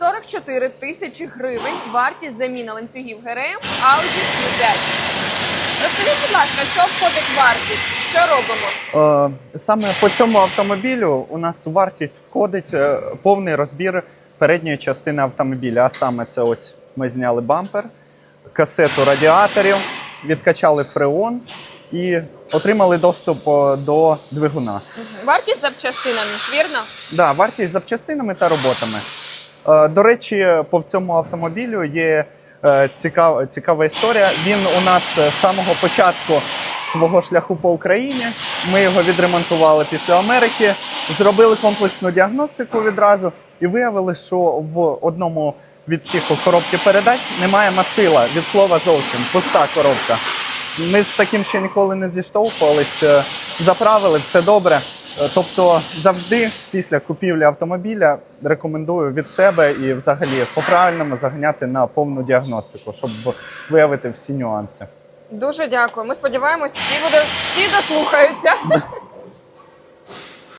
44 тисячі гривень вартість заміни ланцюгів ГРМ Audi Q5. Розкажіть, будь ласка, що входить в вартість? Що робимо? Е, Саме по цьому автомобілю у нас у вартість входить е, повний розбір передньої частини автомобіля. А саме це ось ми зняли бампер, касету радіаторів, відкачали фреон і отримали доступ е, до двигуна. Вартість запчастинами ж, вірно? Да, вартість запчастинами та роботами. Е, До речі, по цьому автомобілю є е, цікава, цікава історія. Він у нас з самого початку свого шляху по Україні. Ми його відремонтували після Америки, зробили комплексну діагностику відразу і виявили, що в одному відсіку коробки передач немає мастила від слова зовсім пуста коробка. Ми з таким ще ніколи не зіштовхувались, е, заправили, все добре. Е, Тобто завжди після купівлі автомобіля рекомендую від себе і взагалі по-правильному заганяти на повну діагностику, щоб виявити всі нюанси. Дуже дякую. Ми сподіваємось, всі буде всі дослухаються.